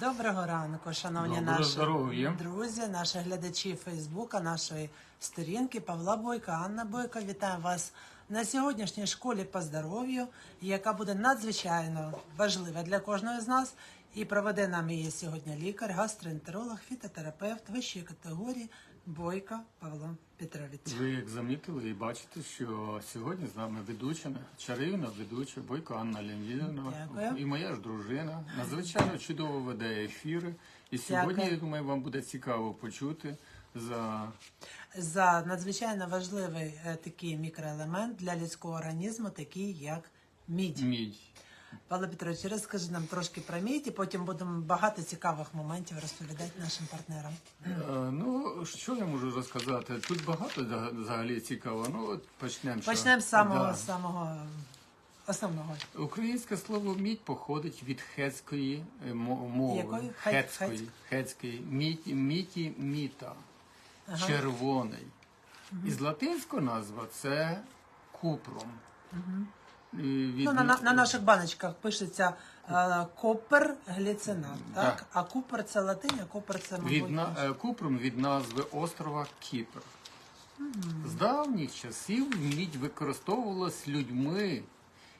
Доброго ранку, шановні Доброго наші здоров'я. друзі, наші глядачі Фейсбука, нашої сторінки Павла Бойка, Анна Бойко. Вітаю вас на сьогоднішній школі по здоров'ю, яка буде надзвичайно важлива для кожного з нас. І проведе нам її сьогодні лікар, гастроентеролог, фітотерапевт вищої категорії Бойко Павло Петрович. Ви як замітили і бачите, що сьогодні з нами ведуча, чарівна ведуча Бойко Анна Леонідовна Дякую. і моя ж дружина. Надзвичайно чудово веде ефіри. І сьогодні, Дякую. я думаю, вам буде цікаво почути за За надзвичайно важливий е, такий мікроелемент для людського організму, такий як мідь. мідь. Павло Петрович, розкажи нам трошки про мідь, і потім будемо багато цікавих моментів розповідати нашим партнерам. Е, Ну, що я можу розказати? Тут багато взаг- взагалі цікаво. Ну, от почнемо. що- Почнемо з самого, Да. самого основного. Українське слово мідь походить від хетської е, мо- мови. Якої? Хет- Хетської. хетськ- Хетської. Міті, міті, міта. Ага. Червоний. Із латинського назва це купром. І від- Ну, на, на, на наших баночках пишеться е, копер гліцинат, так? Так. А купер це латинь, а копер це, мабуть, від, на- е, купром від назви острова Кіпр. З давніх часів мідь використовувалась людьми,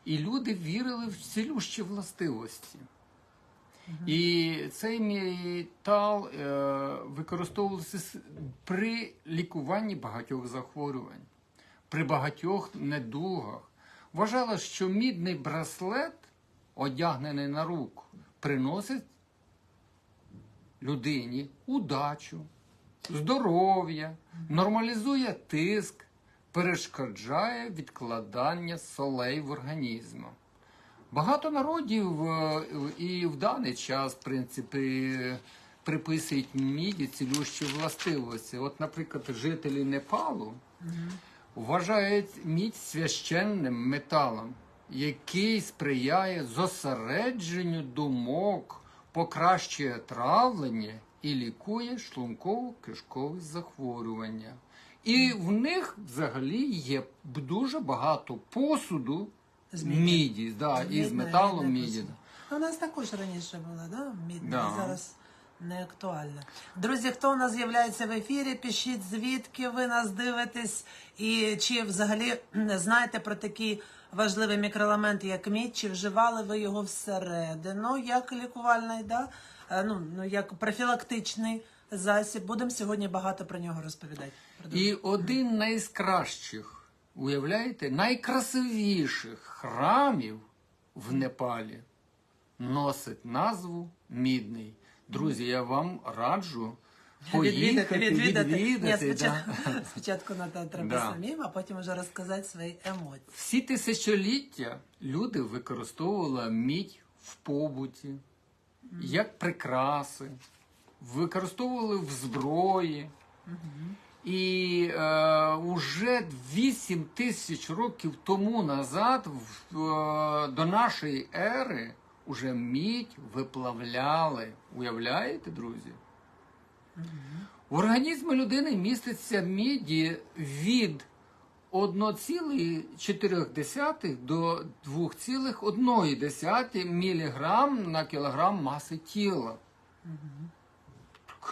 і люди вірили в цілющі властивості. І цей метал е, використовувався с- при лікуванні багатьох захворювань, при багатьох недугах. Вважалось, що мідний браслет, одягнений на руку, приносить людині удачу, здоров'я, нормалізує тиск, перешкоджає відкладання солей в організму. Багато народів е, і в даний час, в принципі, приписують міді цілющі властивості. От, наприклад, жителі Непалу вважають мідь священним металом, який сприяє зосередженню думок, покращує травлення і лікує шлунково-кишкові захворювання. І в них взагалі є дуже багато посуду З міді. міді, да, із металу міді. У нас також раніше була, да? Мідна, Да. зараз не актуальна. Друзі, хто у нас з'являється в ефірі, пишіть звідки ви нас дивитесь, і чи взагалі знаєте про такий важливий мікроелемент, як мідь, чи вживали ви його всередину, як лікувальний, да? Е, ну, ну, як профілактичний засіб. Будемо сьогодні багато про нього розповідати. І один найкращих, уявляєте, найкрасивіших храмів в Непалі носить назву Мідний. Друзі, я вам раджу поїхати, відвідати. Ні, відвідати. спочатку, да. спочатку на треба Да. самим, а потім вже розказати свої емоції. Всі тисячоліття люди використовували мідь в побуті, як прикраси, використовували в зброї. І е, уже 8 тисяч років тому назад в, е, до нашої ери уже мідь виплавляли. Уявляєте, друзі? В організмі людини міститься міді від 1,4 до 2,1 мг на кілограм маси тіла.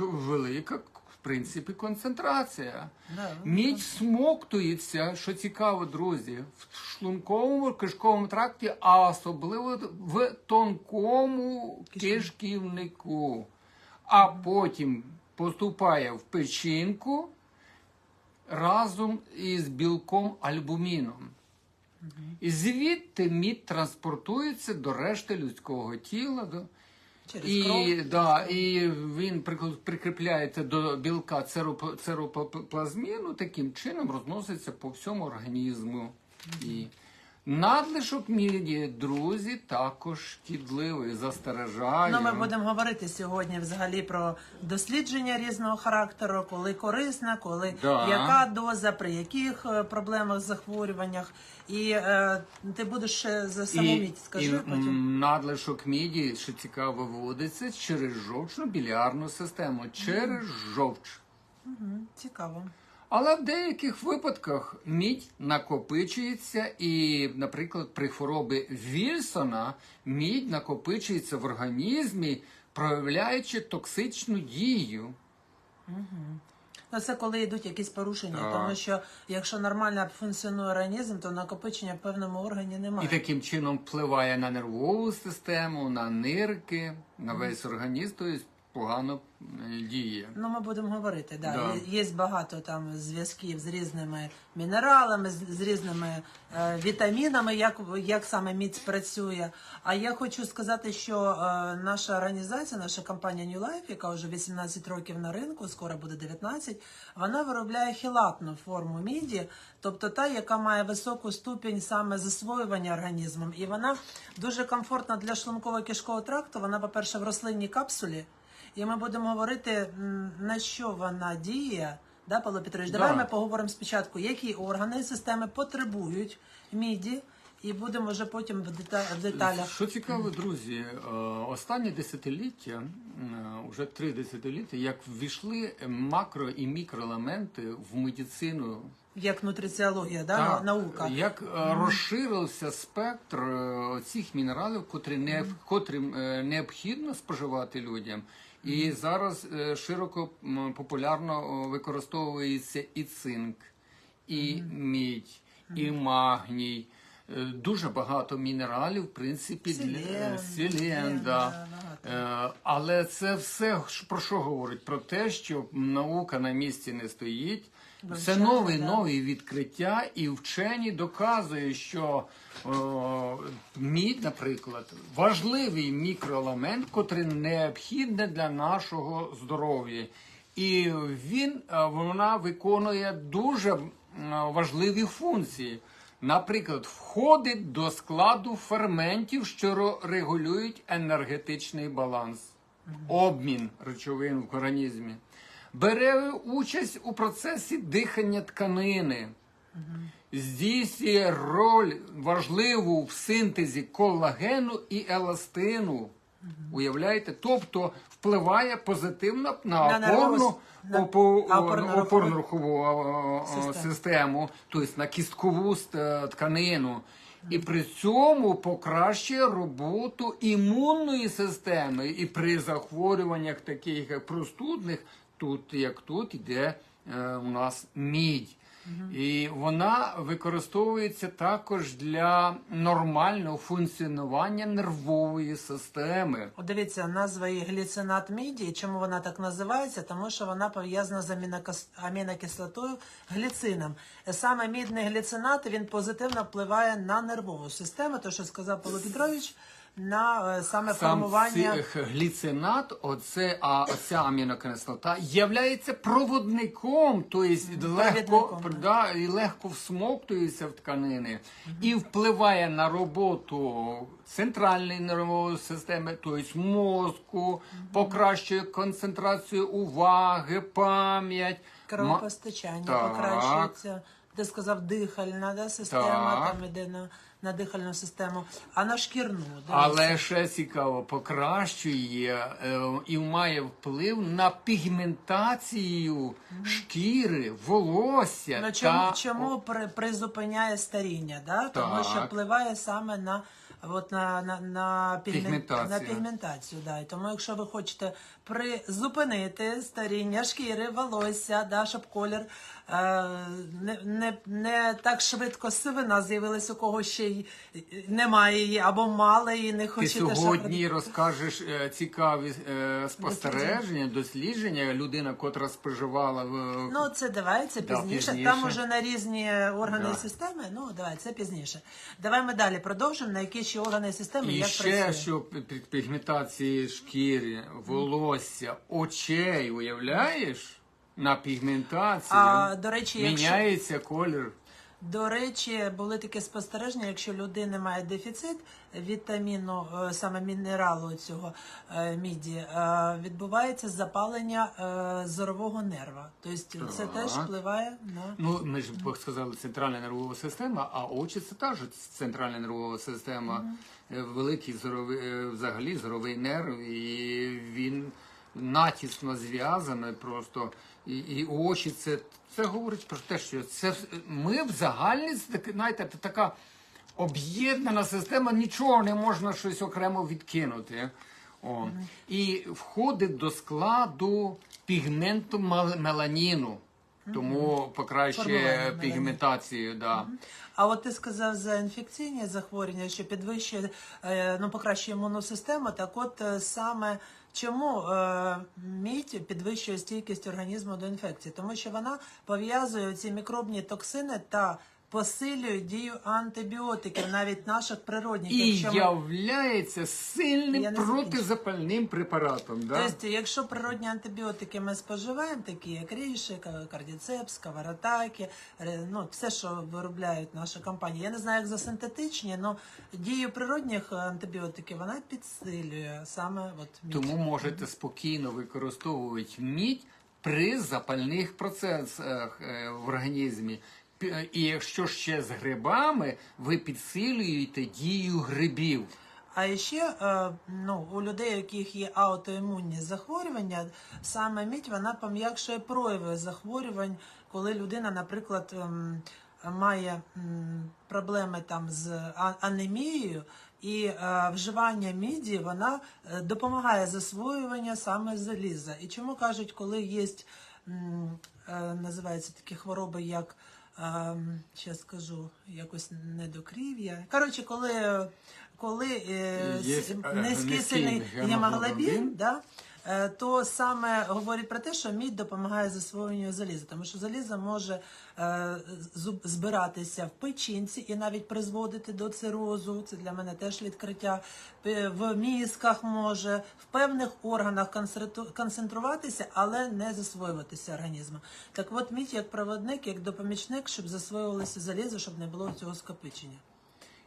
Велика, принципі, концентрація. Да. Мідь всмоктується, що цікаво, друзі, в шлунковому кишковому тракті, а особливо в тонкому кишківнику. А потім поступає в печінку разом із білком альбуміном. І звідти мідь транспортується до решти людського тіла. До... Через І, кров. да, і він прикріпляється до білка цероп- цероплазміну, таким чином розноситься по всьому організму. І надлишок міді, друзі, також шкідливий, застережаю. Ну, ми будемо говорити сьогодні взагалі про дослідження різного характеру, коли корисна, коли Да. яка доза, при яких е, проблемах, захворюваннях. І е, ти будеш за саму скажи і, потім. надлишок міді, що цікаво, виводиться через жовчно-білярну систему, через жовч. Мгм, Цікаво. Але в деяких випадках мідь накопичується, і, наприклад, при хворобі Вільсона мідь накопичується в організмі проявляючи токсичну дію. Ну, це коли йдуть якісь порушення, Так. тому що якщо нормально функціонує організм, то накопичення в певному органі немає. І таким чином впливає на нервову систему, на нирки, на весь організм, тобто погано е, діє. Ну, ми будемо говорити, да. Да. Є, є багато там зв'язків з різними мінералами, з, з різними е, вітамінами, як, як саме міць працює. А я хочу сказати, що е, наша організація, наша компанія New Life, яка вже 18 років на ринку, скоро буде 19, вона виробляє хілатну форму міді, тобто та, яка має високу ступінь саме засвоювання організмом. І вона дуже комфортна для шлунково-кишкового тракту. Вона, по-перше, в рослинній капсулі. І ми будемо говорити, на що вона діє. Да, Павло Петрович, Да. давай ми поговоримо спочатку, які органи системи потребують міді, і будемо вже потім в, дета- в деталях. Що цікаво, друзі, е, останні десятиліття, вже три десятиліття, як ввійшли макро і мікроелементи в медицину Як нутриціологія, да, Так, наука. Як е, розширився спектр е, цих мінералів, котрі не котрим е, необхідно споживати людям. І зараз е, широко популярно використовується і цинк, і мідь, і магній. Е, Дуже багато мінералів, в принципі, для Селен, селен, селен, да. да, Е, Але це все про що говорить? Про те, що наука на місці не стоїть. Це Вивчає, нові нові відкриття, і вчені доказують, що о, мідь, наприклад, важливий мікроелемент, котрий необхідний для нашого здоров'я. І він е, вона виконує дуже важливі функції. Наприклад, входить до складу ферментів, що регулюють енергетичний баланс, обмін речовин в організмі, бере участь у процесі дихання тканини, здійснює роль важливу в синтезі колагену і еластину. Уявляєте? Тобто впливає позитивно на, опорну, с- на опо- опорно-рухову опорно-рухову о, о, систему. систему, тобто на кісткову тканину. І при цьому покращує роботу імунної системи. І при захворюваннях таких як простудних, тут як тут іде е, у нас мідь. І вона використовується також для нормального функціонування нервової системи. От Дивіться, назва її гліцинат міді. І Чому вона так називається? Тому що вона пов'язана з амінокис- амінокислотою гліцином. Е, Саме мідний гліцинат він позитивно впливає на нервову систему, то що сказав Павло Петрович, на е, саме Сам формування. цих гліцинат, оце, а ця амінокислота, являється проводником, тобто легко, Провідником, да, і легко всмоктується в тканини і впливає на роботу центральної нервової системи, тобто мозку, покращує концентрацію уваги, пам'ять. ма- Кровопостачання Так. покращується. Ти сказав дихальна да, система, Так. там іде на, на дихальну систему, а на шкірну. дивіться. Але ще цікаво, покращує е, і має вплив на пігментацію шкіри, волосся. Ну, чому, та... чому при, призупиняє старіння? Да? Тому що впливає саме на, от на, на, на, пігмен- Пігментацію. на пігментацію. Да. І тому, якщо ви хочете призупинити старіння шкіри, волосся, да, щоб колір е, не, не, не так швидко сивина з'явилась, у кого ще й немає її, або мало її, не Ти хочете, щоб... сьогодні розкажеш е, цікаві е, спостереження, дослідження. Людина, котра споживала в Ну, це давай, це Да, пізніше. пізніше. Там уже на різні органи Да. і системи. Ну, давай, це пізніше. Давай ми далі продовжимо, на які ще органи і системи, І як ще працює. що пі- пі- пігментації шкіри, волосся, очей, уявляєш? На пігментацію А, до речі, якщо- міняється колір. До речі, були такі спостереження, якщо людина має дефіцит вітаміну, е, саме мінералу цього е, міді, е, відбувається запалення зорового нерва. Тобто це Так. теж впливає на Ну, ми ж сказали центральна нервова система, а очі це теж центральна нервова система. Е, Великий зоровий, взагалі зоровий нерв, і він натісно зв'язаний просто. І, і очі це, це говорить про те, що це ми в загальні, знаєте, це така об'єднана система, нічого не можна щось окремо відкинути. О. І входить до складу пігменту мел- меланіну. Тому покращує Формування меланіну. пігментацію. Да. А от ти сказав за інфекційні захворювання, що підвищує, е, ну, покращує імунну систему. Так от е, саме чому е, мідь підвищує стійкість організму до інфекції? Тому що вона пов'язує ці мікробні токсини та посилює дію антибіотиків, навіть наших природних. І Якщо ми- являється сильним протизапальним препаратом. Да? Тобто, якщо природні антибіотики ми споживаємо, такі як ріші, кардіцепс, каваратаки, ре- ну все, що виробляють наші компанії. Я не знаю, як за синтетичні, але дію природних антибіотиків вона підсилює саме от мідь. Тому можете спокійно використовувати мідь при запальних процесах е, в організмі. І якщо ще з грибами, ви підсилюєте дію грибів. А ще е, ну, у людей, у яких є аутоімунні захворювання, саме мідь вона пом'якшує прояви захворювань, коли людина, наприклад, ем, має проблеми там з анемією, і е, вживання міді вона е, допомагає засвоювання саме заліза. І чому кажуть, коли є називаються такі хвороби, як зараз скажу, якось недокрів'я. Коротше, коли, коли е, е, низький сильний гемоглобін. гемоглобін, да, то саме говорять про те, що мідь допомагає засвоєнню заліза, тому що залізо може е, збиратися в печінці і навіть призводити до цирозу. Це для мене теж відкриття. В мізках може, в певних органах концентруватися, але не засвоюватися організмом. Так от мідь як проводник, як допомічник, щоб засвоювалося залізо, щоб не було цього скопичення.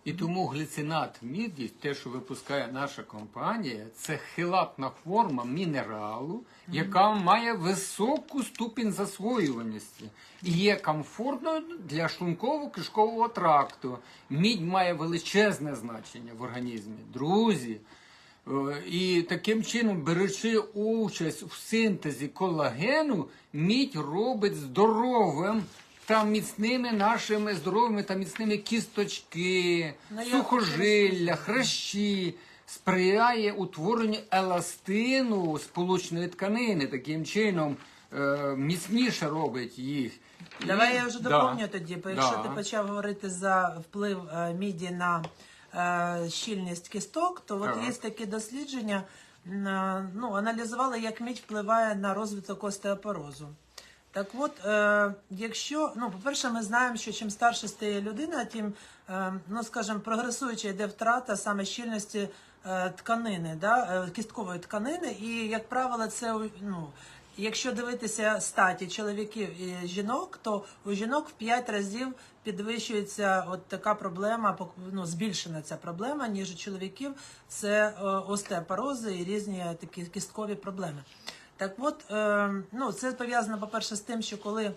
І тому глицинат міді, те, що випускає наша компанія, це хилатна форма мінералу, яка має високу ступінь засвоюваності і є комфортною для шлунково-кишкового тракту. Мідь має величезне значення в організмі. Друзі, Е, І таким чином, беручи участь в синтезі колагену, мідь робить здоровим та міцними нашими здоровими та міцними кісточки, Ну, сухожилля, хрящі, сприяє утворенню еластину сполучної тканини. Таким чином е, міцніше робить їх. Давай І- я вже Да. тоді, бо якщо Да. ти почав говорити за вплив е, міді на е, щільність кісток, то от Так. є такі дослідження, е, ну, аналізували, як мідь впливає на розвиток остеопорозу. Так от, е, якщо, ну, по-перше, ми знаємо, що чим старше стає людина, тим, е, ну, скажімо, прогресуюча йде втрата саме щільності е, тканини, да, е, кісткової тканини, і, як правило, це ну, Якщо дивитися статі чоловіків і жінок, то у жінок в 5 разів підвищується от така проблема, ну, збільшена ця проблема, ніж у чоловіків. Це е, остеопорози і різні такі кісткові проблеми. Так от, е, ну, це пов'язано, по-перше, з тим, що коли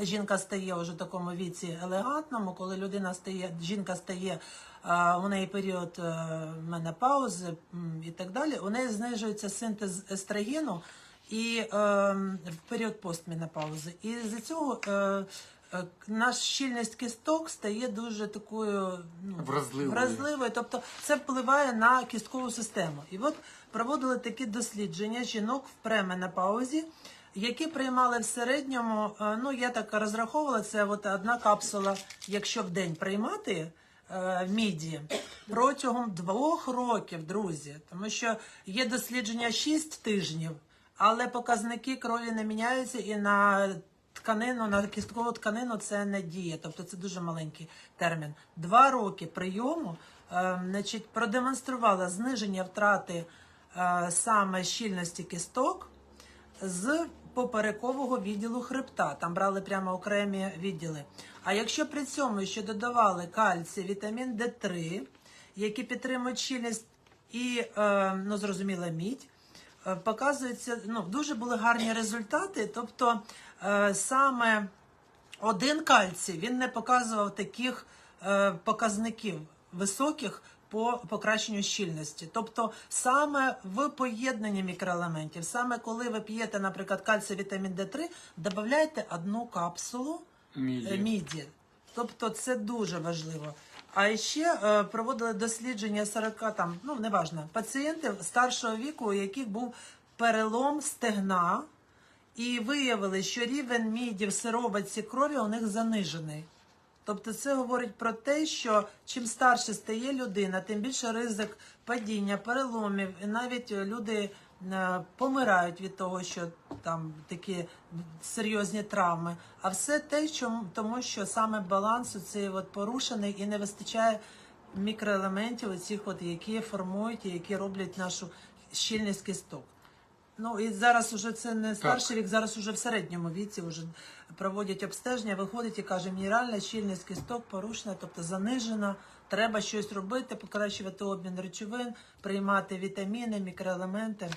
жінка стає вже в такому віці елегантному, коли людина стає, жінка стає, а, у неї період е, менопаузи і так далі, у неї знижується синтез естрогену і е, в період постменопаузи. І з цього е, е, наша щільність кісток стає дуже такою ну, Вразливою. вразливою. Тобто це впливає на кісткову систему. І от проводили такі дослідження жінок в пременопаузі, які приймали в середньому, е, ну я так розраховувала, це от одна капсула, якщо в день приймати. е, Міді протягом двох років, друзі, тому що є дослідження 6 тижнів, але показники крові не міняються і на тканину, на кісткову тканину це не діє, тобто це дуже маленький термін. Два роки прийому е, значить, продемонструвала зниження втрати е, саме щільності кісток з поперекового відділу хребта. Там брали прямо окремі відділи. А якщо при цьому ще додавали кальцій, вітамін Д3, які підтримують щільність і, е, ну, зрозуміло, мідь, показується, ну, дуже були гарні результати. Тобто е, саме один кальцій він не показував таких е, показників високих по покращенню щільності. Тобто саме в поєднанні мікроелементів, саме коли ви п'єте, наприклад, кальцій вітамін Д3, додавайте одну капсулу Міді. е, міді. Тобто це дуже важливо. А ще е, проводили дослідження 40, там, ну неважно, пацієнтів старшого віку, у яких був перелом стегна, і виявили, що рівень міді в сироватці крові у них занижений. Тобто це говорить про те, що чим старше стає людина, тим більше ризик падіння, переломів, і навіть люди помирають від того, що там такі серйозні травми. А все те, чому тому, що саме баланс цей от порушений і не вистачає мікроелементів, оцих от, які формують і які роблять нашу щільність кісток. Ну і зараз уже це не старший вік, зараз уже в середньому віці вже проводять обстеження, виходить і каже, мінеральна щільність кісток порушена, тобто занижена. Треба щось робити, покращувати обмін речовин, приймати вітаміни, мікроелементи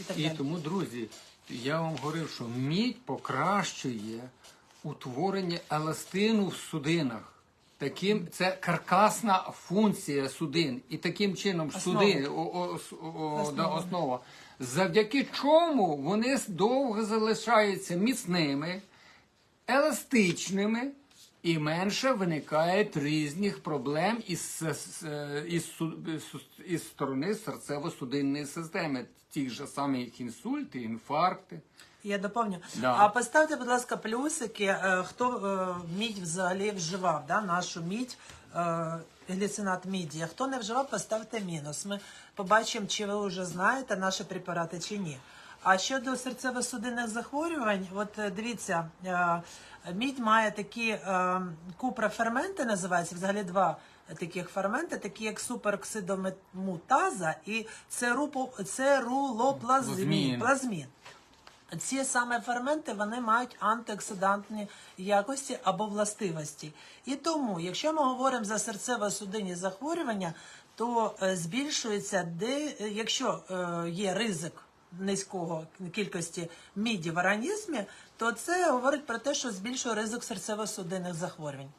і так І тому, друзі, я вам говорив, що мідь покращує утворення еластину в судинах. Таким це каркасна функція судин, і таким чином Основа. суди о, о, о, Основа. Да, основа, завдяки чому вони довго залишаються міцними, еластичними і менше виникає різних проблем із, із, із- із сторони серцево-судинної системи, тих же самих інсульти, інфаркти. Я доповню. Да. А поставте, будь ласка, плюсики, е, хто е, мідь взагалі вживав, да, нашу мідь, е, гліцинат міді. Хто не вживав, поставте мінус. Ми побачимо, чи ви вже знаєте наші препарати чи ні. А щодо серцево-судинних захворювань, от е, дивіться, е, мідь має такі е, купроферменти, називаються взагалі два таких ферменти, такі як супероксидомутаза і церулоплазмін. Плазмін. Ці саме ферменти вони мають антиоксидантні якості або властивості. І тому, якщо ми говоримо за серцево-судинні захворювання, то збільшується, де, якщо є ризик низького кількості міді в організмі, то це говорить про те, що збільшує ризик серцево-судинних захворювань.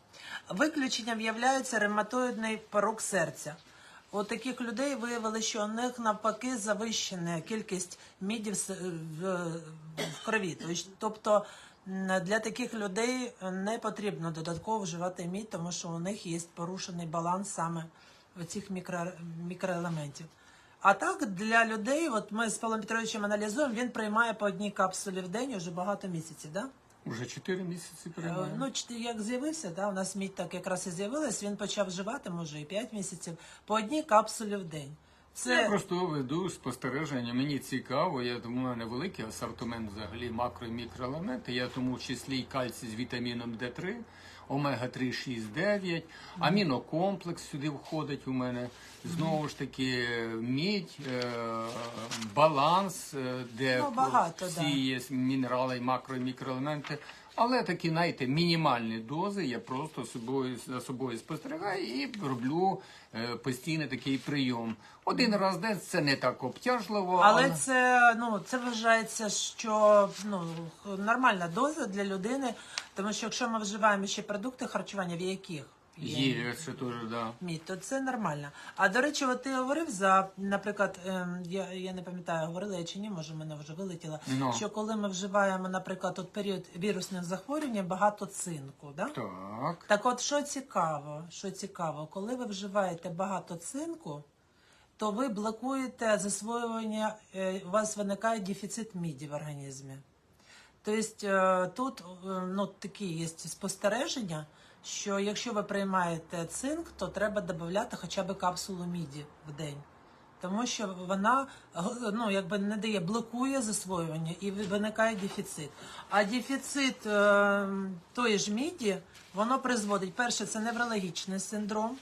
Виключенням є ревматоїдний порук серця. У таких людей виявили, що у них навпаки завищена кількість міді в, в крові. Тобто для таких людей не потрібно додатково вживати мідь, тому що у них є порушений баланс саме цих мікро, мікроелементів. А так для людей, от ми з Павлом Петровичем аналізуємо, він приймає по одній капсулі в день уже багато місяців, да? Уже 4 місяці приймає. Е, Ну, як з'явився, да, у нас мідь так якраз і з'явилась, він почав вживати, може, і 5 місяців, по одній капсулі в день. Це... Я просто веду спостереження. Мені цікаво, я думаю, в мене великий асортимент взагалі макро і мікроелементи. Я тому в числі і кальцій з вітаміном D3 омега-3,6,9, амінокомплекс сюди входить у мене. Знову ж таки, мідь, е, баланс, е, де ну, багато, всі да. є мінерали, макро і мікроелементи. Але такі, знаєте, мінімальні дози я просто собою за собою спостерігаю і роблю е, постійний такий прийом. Один раз в день це не так обтяжливо, Але це ну це вважається, що ну нормальна доза для людини, тому що якщо ми вживаємо ще продукти харчування, в яких є це теж да. мідь, то це нормально. А до речі, от ти говорив за, наприклад, ем, я, я не пам'ятаю, говорила я чи ні, може мене вже вилетіло. Ну. Що коли ми вживаємо, наприклад, от період вірусних захворювань, багато цинку, да? Так. Так от що цікаво, що цікаво, коли ви вживаєте багато цинку, то ви блокуєте засвоювання, е, у вас виникає дефіцит міді в організмі. Тобто е, тут е, ну, такі є спостереження, що якщо ви приймаєте цинк, то треба додати хоча б капсулу міді в день. Тому що вона ну, якби не дає, блокує засвоювання і виникає дефіцит. А дефіцит е, тої ж міді, воно призводить, перше, це неврологічний синдром.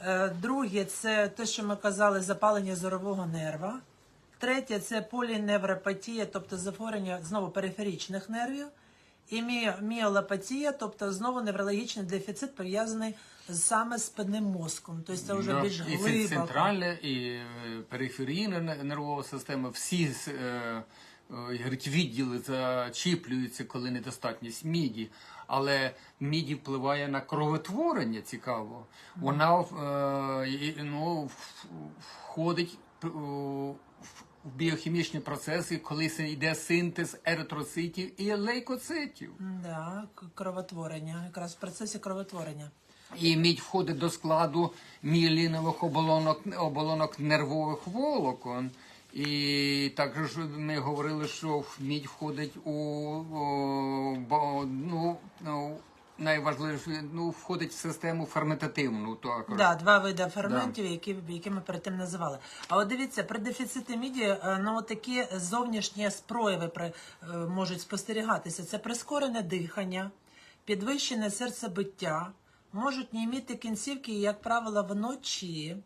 Е, Друге, це те, що ми казали, запалення зорового нерва. Третє це поліневропатія, тобто захворювання знову периферичних нервів. І міолопатія, тобто знову неврологічний дефіцит пов'язаний саме з спинним мозком. Тобто це вже Да. більш і це центральна, і периферійна не- нервова система, всі е, е, відділи зачіплюються, коли недостатність міді. Але міді впливає на кровотворення цікаво. Вона е, ну, входить в біохімічні процеси, коли йде синтез еритроцитів і лейкоцитів. Да, кровотворення, якраз в процесі кровотворення. І мідь входить до складу мієлінових оболонок, оболонок нервових волокон. І також ми говорили, що мідь входить у ну, ну, найважливіше, ну, входить в систему ферментативну. Також. Да, два види ферментів, які, які ми перед тим називали. А от дивіться, при дефіциті міді е, ну, такі зовнішні спрояви при, е, можуть спостерігатися. Це прискорене дихання, підвищене серцебиття, можуть німіти кінцівки, як правило, вночі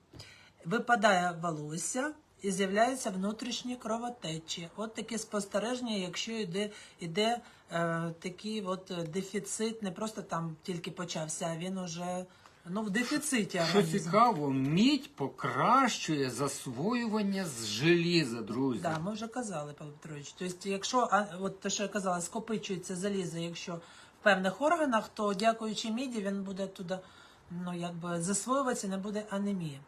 випадає волосся і з'являються внутрішні кровотечі. От такі спостереження, якщо йде, йде е, такий от дефіцит, не просто там тільки почався, а він уже ну, в дефіциті. Що організму. цікаво, мідь покращує засвоювання з желіза, друзі. Да, ми вже казали, Павло Петрович. Тобто, якщо а, от те, що я казала, скопичується залізо, якщо в певних органах, то дякуючи міді, він буде туди, ну якби засвоюватися, не буде анемії.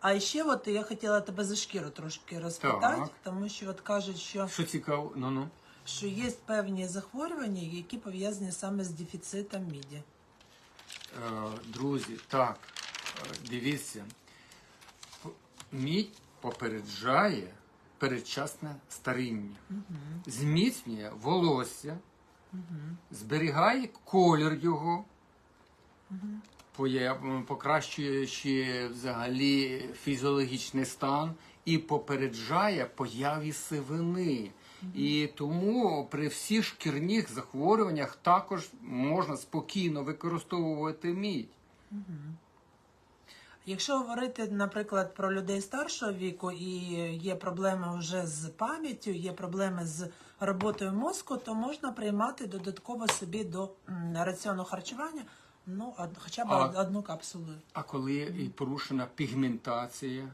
А ще от я хотіла тебе за шкіру трошки розпитати, Так. тому що от кажуть, що, Що цікаво, ну ну. що є певні захворювання, які пов'язані саме з дефіцитом міді. Е, Друзі, так, е, дивіться, П- мідь попереджає передчасне старіння, зміцнює волосся, зберігає колір його, покращуючи взагалі фізіологічний стан і попереджає появі сивини. І тому при всіх шкірних захворюваннях також можна спокійно використовувати мідь. Якщо говорити, наприклад, про людей старшого віку і є проблеми вже з пам'яттю, є проблеми з роботою мозку, то можна приймати додатково собі до раціону харчування, ну од- хоча б А- одну капсулу. А коли і порушена пігментація,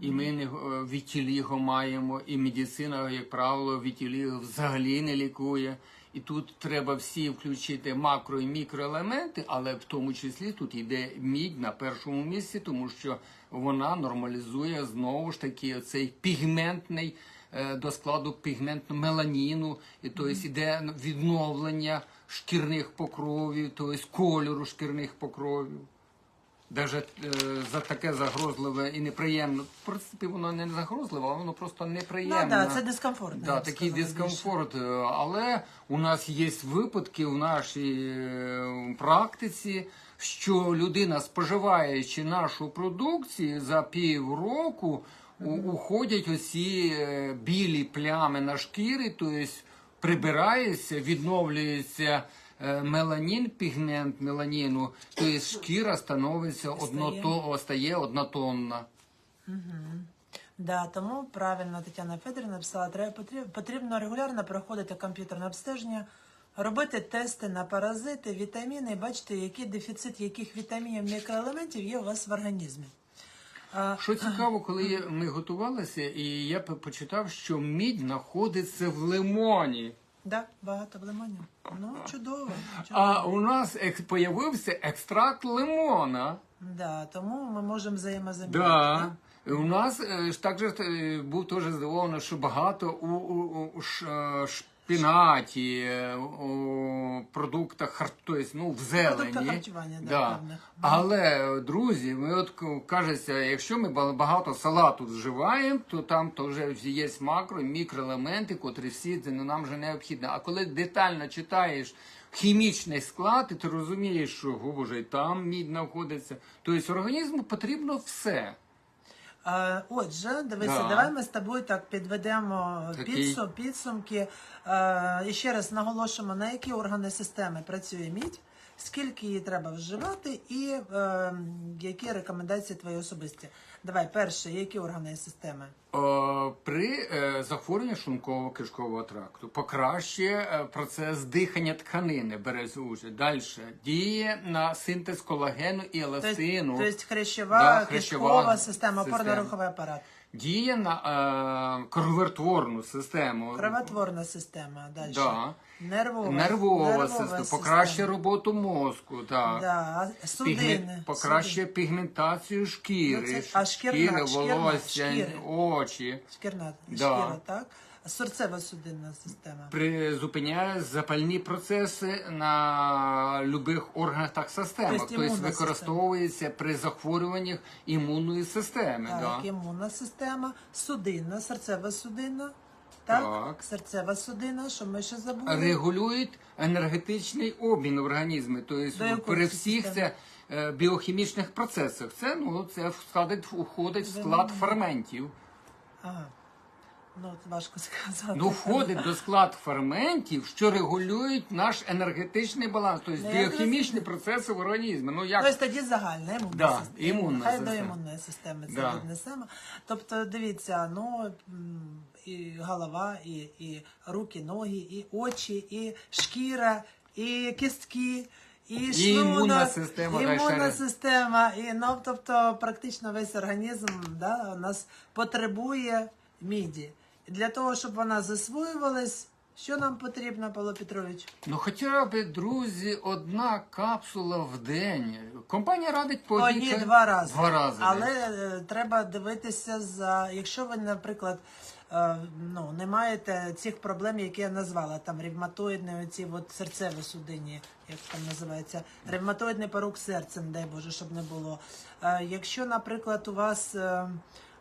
і ми не е, вітіліго маємо, і медицина, як правило, вітіліго взагалі не лікує. І тут треба всі включити макро і мікроелементи, але в тому числі тут йде мідь на першому місці, тому що вона нормалізує знову ж таки цей пігментний е, до складу пігментну меланіну, і тобто йде відновлення шкірних покровів, тобто кольору шкірних покровів. Даже е, за таке загрозливе і неприємно. В принципі, воно не загрозливе, а воно просто неприємне. Ну, да, це дискомфортно, я Да, такий дискомфорт. Е, Але у нас є випадки в нашій е, практиці, що людина, споживаючи нашу продукцію, за півроку уходять оці е, білі плями на шкірі, тобто прибирається, відновлюється е, меланін, пігмент меланіну, тобто шкіра становиться одното, стає однотонна. Да, тому правильно Тетяна Федорівна написала, треба потрібно, потрібно регулярно проходити комп'ютерне обстеження, робити тести на паразити, вітаміни, і бачити, який дефіцит яких вітамінів, мікроелементів є у вас в організмі. А, Що цікаво, коли ми готувалися, і я почитав, що мідь знаходиться в лимоні. да, багато в лимоні. Ну, чудово. чудово. А у нас екс- появився екстракт лимона. Да, тому ми можемо взаємозамінити. Да. І У нас е, ж також е, був теж здивований, що багато у, у, у ш- е, шпінаті, е, у продуктах хар- тобто, ну, в зелені. Харчування, да, да. Але, друзі, ми от кажеться, якщо ми ба- багато салату вживаємо, то там то вже є макро і мікроелементи, котрі всі це ну, нам вже необхідно. А коли детально читаєш хімічний склад, і ти розумієш, що боже, там мідь знаходиться. Тобто організму потрібно все. Отже, дивися, Да. давай ми з тобою так підведемо Такий. підсум, підсумки. Е, і ще раз наголошуємо, на які органи системи працює мідь, скільки її треба вживати, і е, які рекомендації твої особисті. Давай, перше, які органи системи? Е, При е, захворюванні шлунково кишкового тракту покращує е, процес дихання тканини, бере участь. Далі діє на синтез колагену і еластину. Тобто хрящова, Да, кишкова хрящова система, система. опорно-руховий апарат, Діє на е, кровотворну систему. кровотворна система, далі. Да. Нервова, Нервова, система, покращує роботу мозку. Да. Да, судини. Покращує пігментацію шкіри, Ну, це- а шкірна- шкіри, волосся, шкіри. очі. Шкірна Да. шкіра, так? серцево-судинна система. Призупиняє запальні процеси на любих органах та системах. Тобто Тобто використовується при захворюваннях імунної системи. Так, да. імунна система, судинна, серцево-судинна. Так, Так. серцева судина, що ми ще забули. Регулюють енергетичний обмін. До Тобто якої при всіх системи? це е, біохімічних процесах. Це ну це входить, входить в склад ферментів. Ага. Ну, от важко сказати. Ну, входить до склад ферментів, що регулюють наш енергетичний баланс, тобто Ну, біохімічні процеси в організмі. Ну як Тобто тоді загальна імунна Да, система. імунна Хай система. до імунної системи це Да. віднесемо. Тобто, дивіться, ну і голова, і, і руки, ноги, і очі, і шкіра, і кістки. І, шлунок, імунна система, імунна система, і ну тобто практично весь організм да, у нас потребує міді. Для того, щоб вона засвоювалась, що нам потрібно, Павло Петрович? ну хоча б друзі, одна капсула в день. Компанія радить по Одні одній- два рази. Два рази. Але е, треба дивитися за. Якщо ви, наприклад, е, ну, не маєте цих проблем, які я назвала, там ревматоїдні, оці от серцеві судинні, як там називається, ревматоїдний порук серця, не дай Боже, щоб не було. Е, Якщо, наприклад, у вас. е,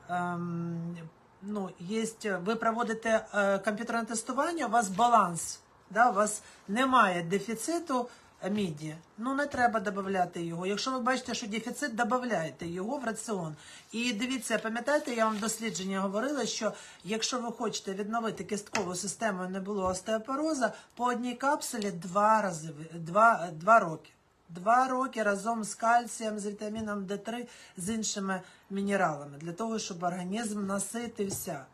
ем, Ну, є, ви проводите е, комп'ютерне тестування, у вас баланс, да, у вас немає дефіциту міді. Ну не треба додати його. Якщо ви бачите, що дефіцит, додавайте його в раціон. І дивіться, пам'ятаєте, я вам дослідження говорила, що якщо ви хочете відновити кісткову систему не було остеопороза, по одній капсулі два рази два, два роки. Два роки разом з кальцієм, з вітаміном Д3, з іншими мінералами, для того, щоб організм наситився.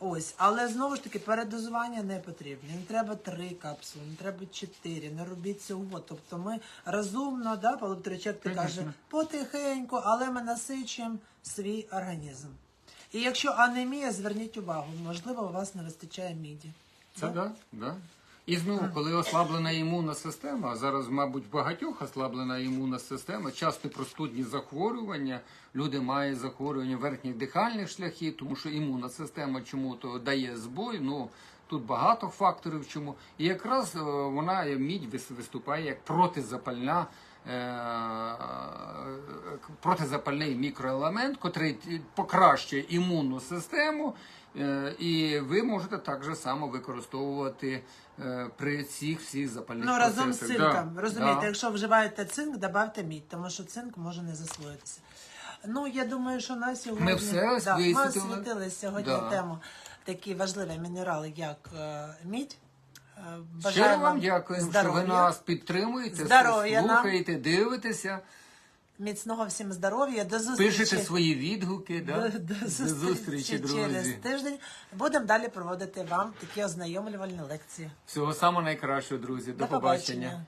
Ось, але знову ж таки передозування не потрібно. Не треба три капсули, не треба чотири, не робіть цього. Тобто ми розумно, да, Павло ти каже, потихеньку, але ми насичуємо свій організм. І якщо анемія, зверніть увагу, можливо, у вас не вистачає міді. Це да, да. І знову, коли ослаблена імунна система, зараз, мабуть, в багатьох ослаблена імунна система, часто простудні захворювання, люди мають захворювання верхніх дихальних шляхів, тому що імунна система чому-то дає збой. Ну тут багато факторів, чому. І якраз е, вона мідь виступає як протизапальна. Е, Протизапальний мікроелемент, котрий покращує імунну систему, Е, І ви можете так же само використовувати е, при цих всіх запальних Ну, разом з процесах. цинком. Да, Розумієте, да. якщо вживаєте цинк, додавте мідь, тому що цинк може не засвоїтися. Ну, я думаю, що на сьогодні Ми все да, ми освітили сьогодні Да. тему такі важливі мінерали, як мідь. Е, Щиро вам дякую, що ви нас підтримуєте, слухаєте, дивитеся, міцного всім здоров'я, до зустрічі. пишете свої відгуки. Да? До, до До зустрічі, друзі. через тиждень. Будемо далі проводити вам такі ознайомлювальні лекції. Всього самого найкращого, друзі. До, До побачення. побачення.